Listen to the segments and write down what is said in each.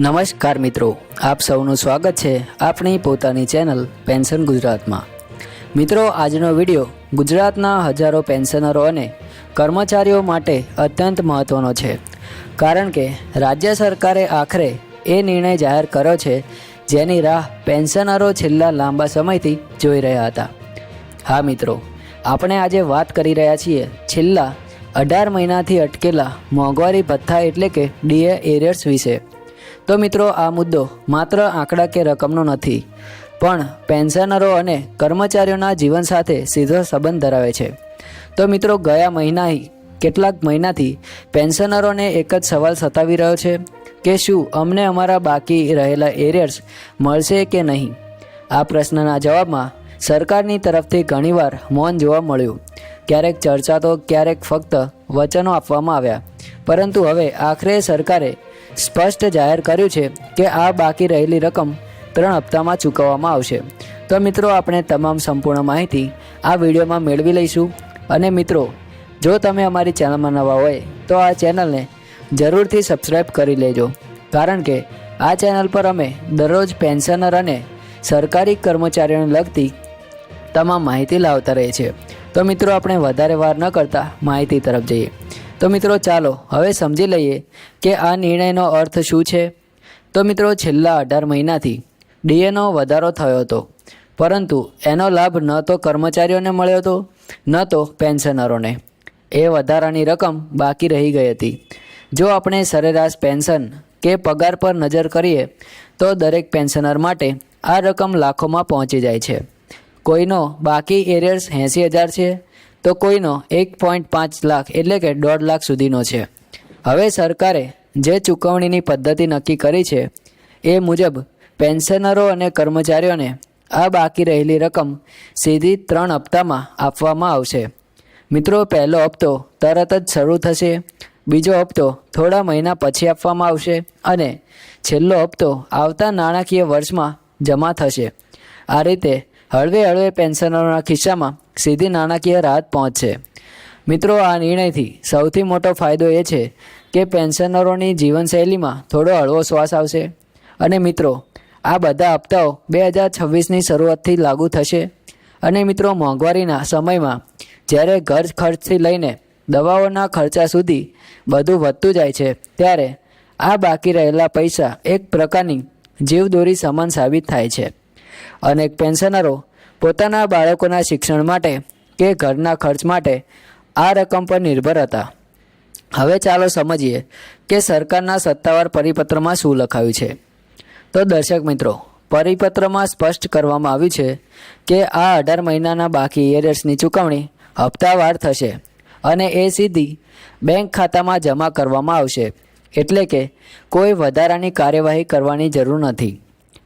નમસ્કાર મિત્રો, આપ સૌનું સ્વાગત છે આપણી પોતાની ચેનલ પેન્શન ગુજરાતમાં. મિત્રો, આજનો વીડિયો ગુજરાતના હજારો પેન્શનરો અને કર્મચારીઓ માટે અત્યંત મહત્ત્વનો છે. કારણ કે રાજ્ય સરકારે આખરે એ નિર્ણય જાહેર કર્યો છે જેની રાહ પેન્શનરો છેલ્લા લાંબા સમયથી જોઈ રહ્યા હતા. હા મિત્રો, આપણે આજે વાત કરી રહ્યા છીએ છેલ્લા અઢાર મહિનાથી અટકેલા મોંઘવારી ભથ્થા એટલે કે ડીએ એરિયર્સ વિશે. તો મિત્રો, આ મુદ્દો માત્ર આંકડા કે રકમનો નથી, પણ પેન્શનરો અને કર્મચારીઓના જીવન સાથે સીધો સંબંધ ધરાવે છે. તો મિત્રો, ગયા મહિના કેટલાક મહિનાથી પેન્શનરોને એક જ સવાલ સતાવી રહ્યો છે કે શું અમને અમારા બાકી રહેલા એરિયર્સ મળશે કે નહીં? આ પ્રશ્નના જવાબમાં સરકારની તરફથી ઘણીવાર મૌન જોવા મળ્યું. ક્યારેક ચર્ચા તો, ક્યારેક ફક્ત વચનો આપવામાં આવ્યા. પરંતુ હવે આખરે સરકારે સ્પષ્ટ જાહેર કર્યું છે કે આ બાકી રહેલી રકમ ત્રણ હપ્તામાં ચૂકવવામાં આવશે. તો મિત્રો, આપણે તમામ સંપૂર્ણ માહિતી આ વિડીયોમાં મેળવી લઈશું. અને મિત્રો, જો તમે અમારી ચેનલમાં નવા હોય, તો આ ચેનલને જરૂરથી સબસ્ક્રાઈબ કરી લેજો. કારણ કે આ ચેનલ પર અમે દરરોજ પેન્શનર અને સરકારી કર્મચારીઓને લગતી તમામ માહિતી લાવતા રહીએ છીએ. તો મિત્રો, આપણે વધારે વાર ન કરતા માહિતી તરફ જઈએ. તો મિત્રો ચાલો, હવે સમજી લઈએ કે આ નિર્ણયનો અર્થ શું છે. તો મિત્રો, છેલ્લા અઢાર મહિનાથી ડીએનો વધારો થયો હતો. પરંતુ એનો લાભ ન તો કર્મચારીઓને મળ્યો હતો, ન તો પેન્શનરોને. એ વધારાની રકમ બાકી રહી ગઈ હતી. જો આપણે સરેરાશ પેન્શન કે પગાર પર નજર કરીએ, તો દરેક પેન્શનર માટે આ રકમ લાખોમાં પહોંચી જાય છે. કોઈનો બાકી એરિયર્સ એંસી હજાર છે તો કોઈનો એક પોઈન્ટ પાંચ લાખ એટલે કે દોઢ લાખ સુધીનો છે. હવે સરકારે જે ચૂકવણીની પદ્ધતિ નક્કી કરી છે, એ મુજબ પેન્શનરો અને કર્મચારીઓને આ બાકી રહેલી રકમ સીધી ત્રણ હપ્તામાં આપવામાં આવશે. મિત્રો, પહેલો હપ્તો તરત જ શરૂ થશે, બીજો હપ્તો થોડા મહિના પછી આપવામાં આવશે અને છેલ્લો હપ્તો આવતા નાણાકીય વર્ષમાં જમા થશે. આ રીતે હળવે હળવે પેન્શનરોના ખિસ્સામાં સીધી નાણાકીય રાહત પહોંચશે મિત્રો, આ નિર્ણયથી સૌથી મોટો ફાયદો એ છે કે પેન્શનરોની જીવનશૈલીમાં થોડો હળવો શ્વાસ આવશે. અને મિત્રો, આ બધા હપ્તાઓ બે હજાર છવ્વીસની શરૂઆતથી લાગુ થશે. અને મિત્રો, મોંઘવારીના સમયમાં જ્યારે ઘર ખર્ચથી લઈને દવાઓના ખર્ચા સુધી બધું વધતું જાય છે, ત્યારે આ બાકી રહેલા પૈસા એક પ્રકારની જીવદોરી સમાન સાબિત થાય છે. અનેક પેન્શનરો પોતાના બાળકોના શિક્ષણ માટે કે ઘરના ખર્ચ માટે આ રકમ પર નિર્ભર હતા. હવે ચાલો સમજીએ કે સરકારના સત્તાવાર પરિપત્રમાં શું લખાયું છે. તો દર્શક મિત્રો, પરિપત્રમાં સ્પષ્ટ કરવામાં આવ્યું છે કે આ અઢાર મહિનાના બાકી એરિયર્સની ચૂકવણી હપ્તાવાર થશે અને એ સીધી બેંક ખાતામાં જમા કરવામાં આવશે. એટલે કે કોઈ વધારાની કાર્યવાહી કરવાની જરૂર નથી.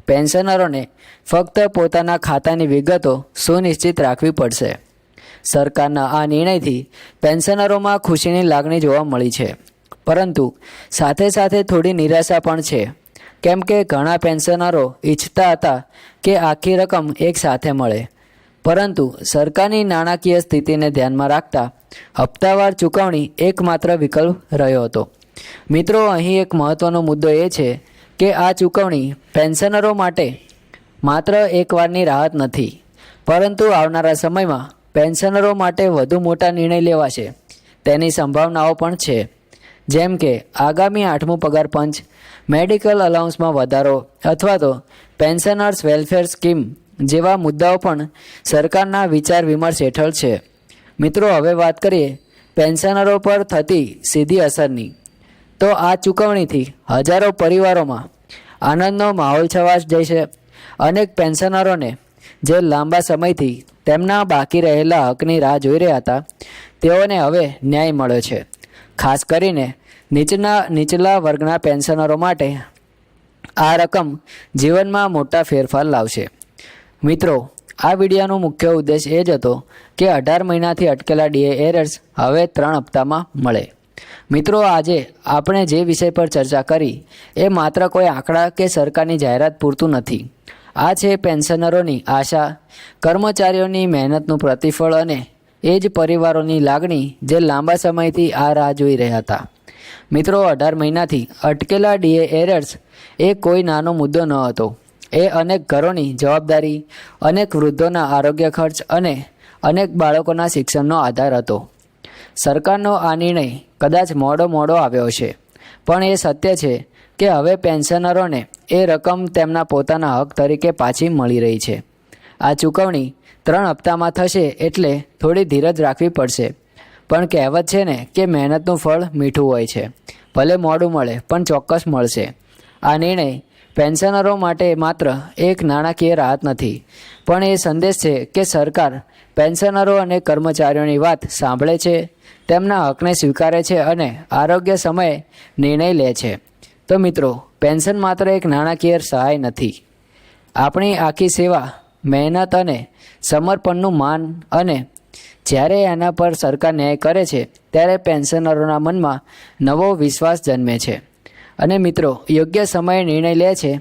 પેન્શનરોને ફક્ત પોતાના ખાતાની વિગતો સુનિશ્ચિત રાખવી પડશે. સરકારના આ નિર્ણયથી પેન્શનરોમાં ખુશીની લાગણી જોવા મળી છે. પરંતુ સાથે સાથે થોડી નિરાશા પણ છે. કેમ કે ઘણા પેન્શનરો ઈચ્છતા હતા કે આખી રકમ એક સાથે મળે. પરંતુ સરકારની નાણાકીય સ્થિતિને ધ્યાનમાં રાખતા હપ્તાવાર ચૂકવણી એકમાત્ર વિકલ્પ રહ્યો હતો. મિત્રો, અહીં એક મહત્ત્વનો મુદ્દો એ છે કે આ ચૂકવણી પેન્શનરો માટે માત્ર એકવારની રાહત નથી. પરંતુ આવનારા સમયમાં પેન્શનરો માટે વધુ મોટા નિર્ણય લેવાશે. તેની સંભાવનાઓ પણ છે. જેમ કે, આગામી આઠમું પગાર પંચ, મેડિકલ અલાઉન્સમાં વધારો અથવા તો પેન્શનર્સ વેલફેર સ્કીમ જેવા મુદ્દાઓ પણ સરકારના વિચાર વિમર્શ હેઠળ છે. મિત્રો, હવે વાત કરીએ પેન્શનરો પર થતી સીધી અસરની. તો આ ચૂકવણીથી હજારો પરિવારોમાં આનંદનો માહોલ છવાશ જશે. અનેક પેન્શનરોને જે લાંબા સમયથી તેમના બાકી રહેલા હકની રાહ જોઈ રહ્યા હતા, તેઓને હવે ન્યાય મળ્યો છે. ખાસ કરીને નીચના, નીચલા વર્ગના પેન્શનરો માટે આ રકમ જીવનમાં મોટા ફેરફાર લાવશે. મિત્રો, આ વિડીયોનો મુખ્ય ઉદ્દેશ એ જ હતો કે અઢાર મહિનાથી અટકેલા ડીએ એરર્સ હવે ત્રણ હપ્તામાં મળે. મિત્રો, આજે આપણે જે વિષય પર ચર્ચા કરી, એ માત્ર કોઈ આંકડા કે સરકારની જાહેરાત પૂરતું નથી. આ છે પેન્શનરોની આશા, કર્મચારીઓની મહેનતનું પ્રતિફળ અને એ જ પરિવારોની લાગણી જે લાંબા સમયથી આ રાહ જોઈ રહ્યા હતા. મિત્રો, અઢાર મહિનાથી અટકેલા ડીએ એરર્સ એ કોઈ નાનો મુદ્દો ન હતો. એ અનેક ઘરોની જવાબદારી, અનેક વૃદ્ધોના આરોગ્ય ખર્ચ અને અનેક બાળકોના શિક્ષણનો આધાર હતો. સરકારનો આ નિર્ણય કદાચ મોડો મોડો આવ્યો છે. પણ એ સત્ય છે કે હવે પેન્શનરોને એ રકમ તેમના પોતાના હક તરીકે પાછી મળી રહી છે. આ ચૂકવણી ત્રણ હપ્તામાં થશે એટલે થોડી ધીરજ રાખવી પડશે. પણ કહેવત છે ને કે મહેનતનું ફળ મીઠું હોય છે. ભલે મોડું મળે, પણ ચોક્કસ મળશે. આ નિર્ણય પેન્શનરો માટે માત્ર એક નાણાકીય રાહત નથી, પણ એ સંદેશ છે કે સરકાર પેન્શનરો અને કર્મચારીઓની વાત સાંભળે છે, તેમના હકને સ્વીકારે છે અને આરોગ્ય સમયે નિર્ણય લે છે. તો મિત્રો, પેન્શન માત્ર એક નાણાકીય સહાય નથી. આપણી આખી સેવા, મહેનત અને સમર્પણનું માન અને જ્યારે એના પર સરકાર ન્યાય કરે છે, ત્યારે પેન્શનરોના મનમાં નવો વિશ્વાસ જન્મે છે. અને મિત્રો, યોગ્ય સમયે નિર્ણય લે છે.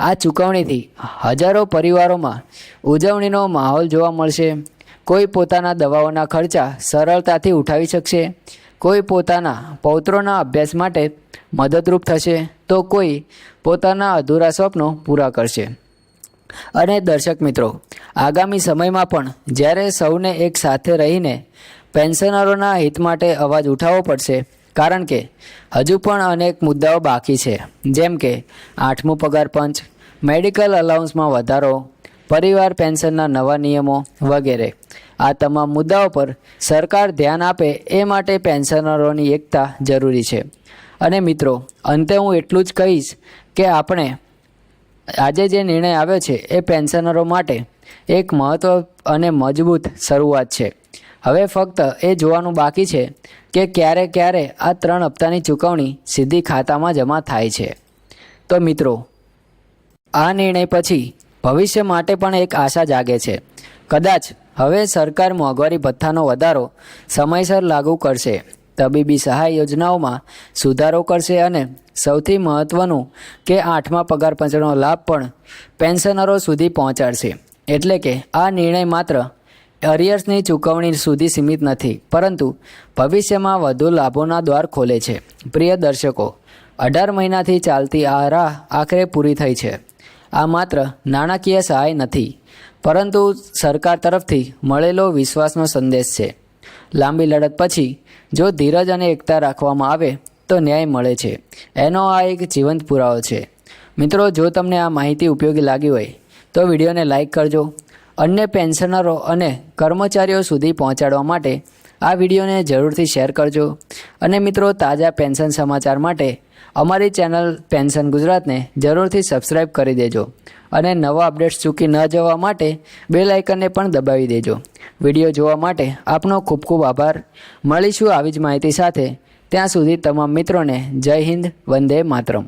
આ ચૂકવણીથી હજારો પરિવારોમાં ઉજવણીનો માહોલ જોવા મળશે. કોઈ પોતાના દવાઓના ખર્ચા સરળતાથી ઉઠાવી શકશે. કોઈ પોતાના પૌત્રોના અભ્યાસ માટે મદદરૂપ થશે. તો કોઈ પોતાના અધૂરા સ્વપ્નો પૂરા કરશે. અને દર્શક મિત્રો, આગામી સમયમાં પણ જ્યારે સૌને એક સાથે રહીને પેન્શનરોના હિત માટે અવાજ ઉઠાવવો પડશે કારણ કે હજુ પણ અનેક મુદ્દાઓ બાકી છે. જેમ કે આઠમું પગાર પંચ, મેડિકલ અલાઉન્સમાં વધારો, પરિવાર પેન્શનના નવા નિયમો વગેરે. આ તમામ મુદ્દાઓ પર સરકાર ધ્યાન આપે એ માટે પેન્શનરોની એકતા જરૂરી છે. અને મિત્રો, અંતે હું એટલું જ કહીશ કે આપણે આજે જે નિર્ણય આવ્યો છે એ પેન્શનરો માટે એક મહત્વ અને મજબૂત શરૂઆત છે. હવે ફક્ત એ જોવાનું બાકી છે કે ક્યારે ક્યારે આ ત્રણ હપ્તાની ચૂકવણી સીધી ખાતામાં જમા થાય છે. તો મિત્રો, આ નિર્ણય પછી ભવિષ્ય માટે પણ એક આશા જાગે છે. કદાચ હવે સરકાર મોંઘવારી ભથ્થાનો વધારો સમયસર લાગુ કરશે. તબીબી સહાય યોજનાઓમાં સુધારો કરશે અને સૌથી મહત્ત્વનું કે આઠમા પગાર પંચનો લાભ પણ પેન્શનરો સુધી પહોંચાડશે. એટલે કે આ નિર્ણય માત્ર અરિયર્સની ચૂકવણી સુધી સીમિત નથી, પરંતુ ભવિષ્યમાં વધુ લાભોના દ્વાર ખોલે છે. પ્રિય દર્શકો, અઢાર મહિનાથી ચાલતી આ રાહ આખરે પૂરી થઈ છે. આ માત્ર નાણાકીય સહાય નથી, પરંતુ સરકાર તરફથી મળેલો વિશ્વાસનો સંદેશ છે. લાંબી લડત પછી, જો ધીરજ અને એકતા રાખવામાં આવે, તો ન્યાય મળે છે. એનો આ એક જીવંત પુરાવો છે. મિત્રો, જો તમને આ માહિતી ઉપયોગી લાગી હોય, તો વિડીયોને લાઇક કરજો અન્ય પેન્શનરો અને કર્મચારીઓ સુધી પહોંચાડવા માટે આ વિડીયોને જરૂરથી શેર કરજો. અને મિત્રો, તાજા પેન્શન સમાચાર માટે અમારી ચેનલ પેન્શન ગુજરાતને જરૂરથી સબસ્ક્રાઈબ કરી દેજો અને નવા અપડેટ્સ ચૂકી ન જવા માટે બેલ આઇકનને પણ દબાવી દેજો. વીડિયો જોવા માટે આપનો ખૂબ ખૂબ આભાર. મળીશું આવી જ માહિતી સાથે. ત્યાં સુધી તમામ મિત્રોને જય હિન્દ, વંદે માતરમ.